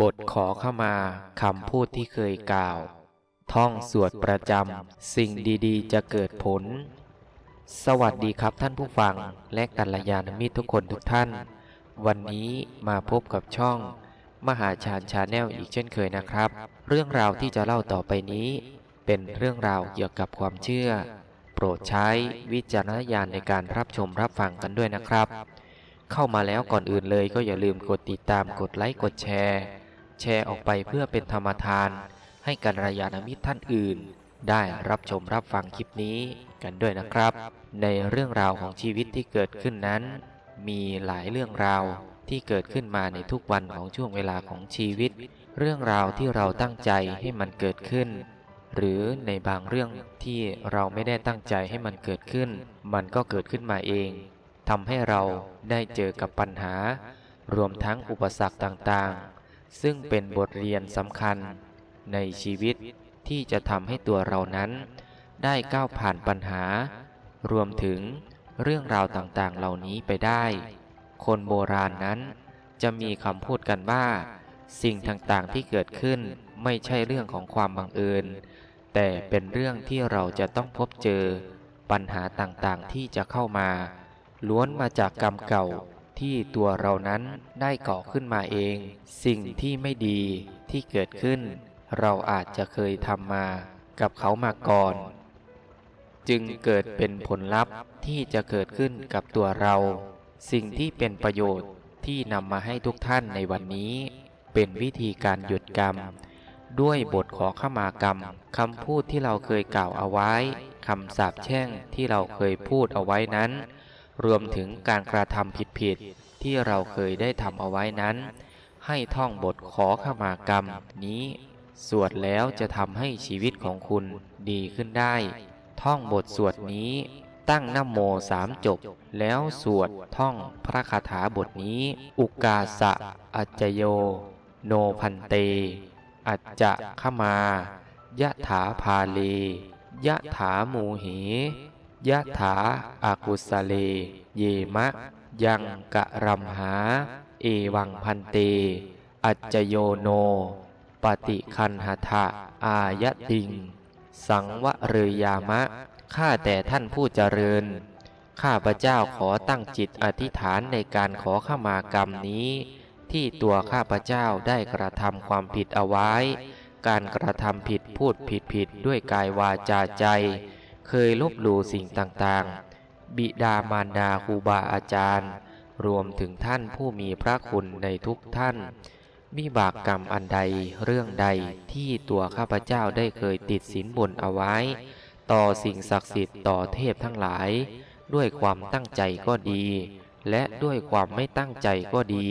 บทขอเข้ามาคำพูดที่เคยกล่าว ท่องสวดประจำสิ่งดีๆ จะเกิดผล สวัสดีครับท่านผู้ฟังและกัลยาณมิตรทุกคนทุกท่าน วันนี้มาพบกับช่อง มหาชาญชาแนลอีกเช่นเคยนะครับ เรื่องราวที่จะเล่าต่อไปนี้ เป็นเรื่องราวเกี่ยวกับความเชื่อ โปรดใช้วิจารณญาณในการรับชมรับฟังกันด้วยนะครับ เข้ามาแล้วก่อนอื่นเลยก็อย่าลืมกดติดตามกดไลค์กดแชร์ แชร์ออกไปเพื่อเป็นธรรมทาน ให้กัลยาณมิตรท่านอื่น ได้รับชมรับฟังคลิปนี้กันด้วยนะครับ ในเรื่องราวของชีวิตที่เกิดขึ้นนั้น มีหลายเรื่องราวที่เกิดขึ้นมาในทุกวันของช่วงเวลาของชีวิต เรื่องราวที่เราตั้งใจให้มันเกิดขึ้น หรือในบางเรื่องที่เราไม่ได้ตั้งใจให้มันเกิดขึ้น มันก็เกิดขึ้นมาเอง ทำให้เราได้เจอกับปัญหา รวมทั้งอุปสรรคต่างๆ ซึ่งเป็นบทเรียนสำคัญ ในชีวิตที่จะทำให้ตัวเรานั้น ได้ก้าวผ่านปัญหา รวมถึงเรื่องราวต่างๆ เหล่านี้ไปได้ คนโบราณนั้น จะมีคำพูดกันว่า สิ่งต่างๆที่เกิดขึ้นไม่ใช่เรื่องของความบังเอิญ แต่เป็นเรื่องที่เราจะต้องพบเจอปัญหาต่างๆที่จะเข้ามา ล้วนมาจากกรรมเก่าที่ตัวเรานั้นได้ก่อขึ้นมาเอง สิ่งที่ไม่ดีที่เกิดขึ้น เราอาจจะเคยทำมากับเขามาก่อน จึงเกิดเป็นผลลัพธ์ที่จะเกิดขึ้นกับตัวเรา สิ่งที่เป็นประโยชน์ที่นำมาให้ทุกท่านในวันนี้ เป็นวิธีการหยุดกรรม ด้วยบทขอขมากรรมคำพูดที่เราเคยกล่าวเอาไว้คำสาปแช่งที่เราเคยพูดเอาไว้นั้น รวมถึงการกระทำผิดๆที่เราเคยได้ทำเอาไว้นั้น ให้ท่องบทขอขมากรรมนี้สวดแล้วจะทำให้ชีวิตของคุณดีขึ้นได้ ท่องบทสวดนี้ ตั้งนโมสามจบ แล้วสวดท่องพระคาถาบทนี้ อุกาสะ อัจโย โนพันเต อัจจะขมายะถาพาเล ยะถามูเห ยะถาอากุสเล เยมะ ยังกะรัมหา เอวังพันเต อัจจโยโน ปฏิคันหทะอายะติง สังวะเรยยามะ ข้าแต่ท่านผู้เจริญ ข้าพระเจ้าขอตั้งจิตอธิษฐานในการขอขมากรรมนี้ ที่ตัวข้าพระเจ้าได้กระทำความผิดเอาไว้ การกระทำผิดพูดผิดผิดด้วยกายวาจาใจ เคยลบหลู่สิ่งต่างๆ บิดามารดาครูบาอาจารย์ รวมถึงท่านผู้มีพระคุณในทุกท่าน มีบากกรรมอันใดเรื่องใดที่ตัวข้าพเจ้าได้เคยติดสินบนเอาไว้ ต่อสิ่งศักดิ์สิทธิ์ต่อเทพทั้งหลาย ด้วยความตั้งใจก็ดี และด้วยความไม่ตั้งใจก็ดี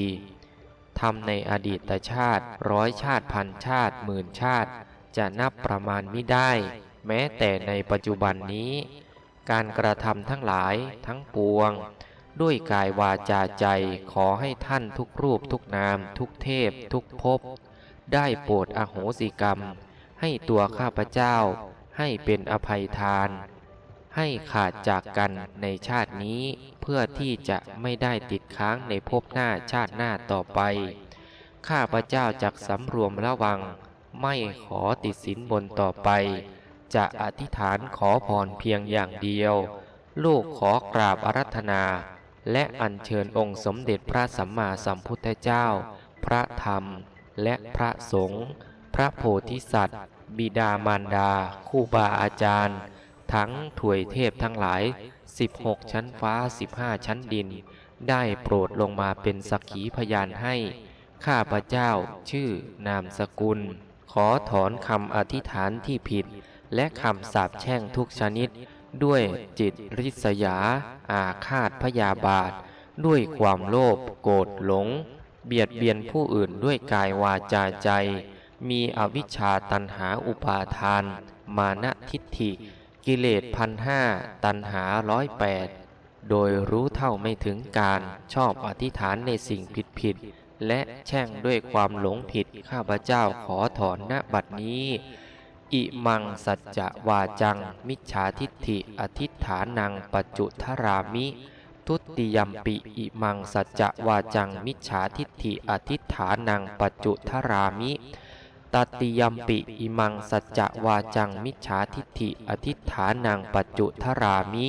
ทำในอดีตชาติร้อยชาติพันชาติหมื่นชาติ จะนับประมาณไม่ได้ แม้แต่ในปัจจุบันนี้ การกระทำทั้งหลายทั้งปวง ด้วยกายวาจาใจขอให้ท่านทุกรูปทุกนาม ทุกเทพ ทุกภพได้โปรดอโหสิกรรม ให้ตัวข้าพเจ้า ให้เป็นอภัยทาน ให้ขาดจากกันในชาตินี้เพื่อที่จะไม่ได้ติดค้างในภพหน้าชาติหน้าต่อไป ข้าพเจ้าจักสำรวมระวัง ไม่ขอติดสินบนต่อไป จะอธิษฐานขอพรเพียงอย่างเดียว ลูกขอกราบอารัธนา และอัญเชิญองค์สมเด็จพระสัมมาสัมพุทธเจ้า พระธรรม และพระสงฆ์พระโพธิสัตว์ บิดามารดาครูบาอาจารย์ ทั้งถวยเทพทั้งหลาย 16 ชั้นฟ้า 15 ชั้นดิน ได้โปรดลงมาเป็นสักขีพยานให้ ข้าพระเจ้าชื่อนามสกุล ขอถอนคำอธิษฐานที่ผิด และคำสาปแช่งทุกชนิด ด้วยจิตริษยา อาฆาตพยาบาท ด้วยความโลภโกรธหลง เบียดเบียนผู้อื่นด้วยกายวาจาใจ มีอวิชชาตันหาอุปาทาน มานะทิฏฐิ กิเลสพันห้าตันหาร้อยแปดโดยรู้เท่าไม่ถึงการชอบอธิษฐานในสิ่งผิดผิดและแช่งด้วยความหลงผิดข้าพเจ้าขอถอนณบัดนี้ อิมังสัจจะวาจัง มิจฉาทิฏฐิอธิฐานังปัจจุทรามิ ทุติยมปิอิมังสัจจะวาจัง มิจฉาทิฏฐิอธิฐานังปัจจุทรามิตติยมปิอิมังสัจจะวาจัง มิจฉาทิฏฐิอธิฐานังปัจจุทรามิ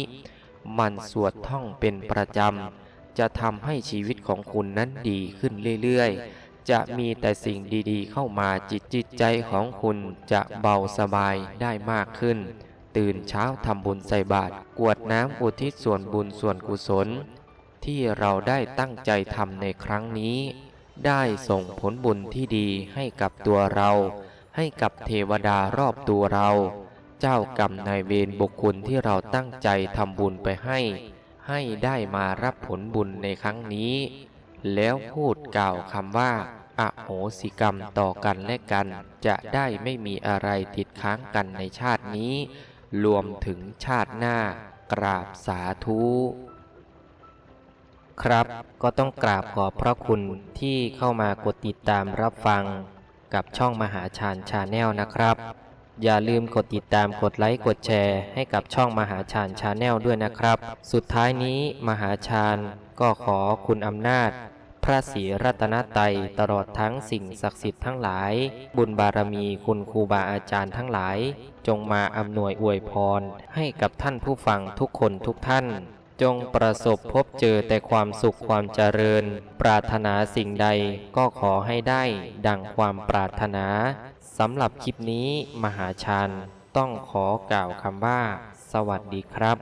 มันสวดท่องเป็นประจำ จะทำให้ชีวิตของคุณนั้นดีขึ้นเรื่อยๆ จะมีแต่สิ่งดีๆ เข้ามาจิตจิตใจของคุณจะเบาสบายได้มากขึ้น ตื่นเช้าทำบุญใส่บาตรกวดน้ำอุทิศส่วนบุญส่วนกุศล ที่เราได้ตั้งใจทำในครั้งนี้ ได้ส่งผลบุญที่ดีให้กับตัวเรา ให้กับเทวดารอบตัวเรา เจ้ากรรมนายเวรบุคคลที่เราตั้งใจทำบุญไปให้ ให้ได้มารับผลบุญในครั้งนี้ แล้วพูดกล่าวคำว่าอโหสิกรรมต่อกันและกัน จะได้ไม่มีอะไรติดค้างกันในชาตินี้ รวมถึงชาติหน้ากราบสาธุครับก็ต้องกราบขอบพระคุณที่เข้ามากดติดตามรับฟังกับช่องมหาชาญชาแนลนะครับ อย่าลืมกดติดตามกดไลค์กดแชร์ ให้กับช่องมหาชาญชาแนลด้วยนะครับ สุดท้ายนี้มหาชาญก็ขอคุณอำนาจ พระศรีรัตนตรัยตลอดทั้งสิ่งศักดิ์สิทธิ์ทั้งหลาย บุญบารมีคุณครูบาอาจารย์ทั้งหลาย จงมาอำนวยอวยพร ให้กับท่านผู้ฟังทุกคนทุกท่าน จงประสบพบเจอแต่ความสุขความเจริญ ปรารถนาสิ่งใดก็ขอให้ได้ ดังความปรารถนา สำหรับคลิปนี้มหาชานต้องขอกล่าวคำว่า สวัสดีครับ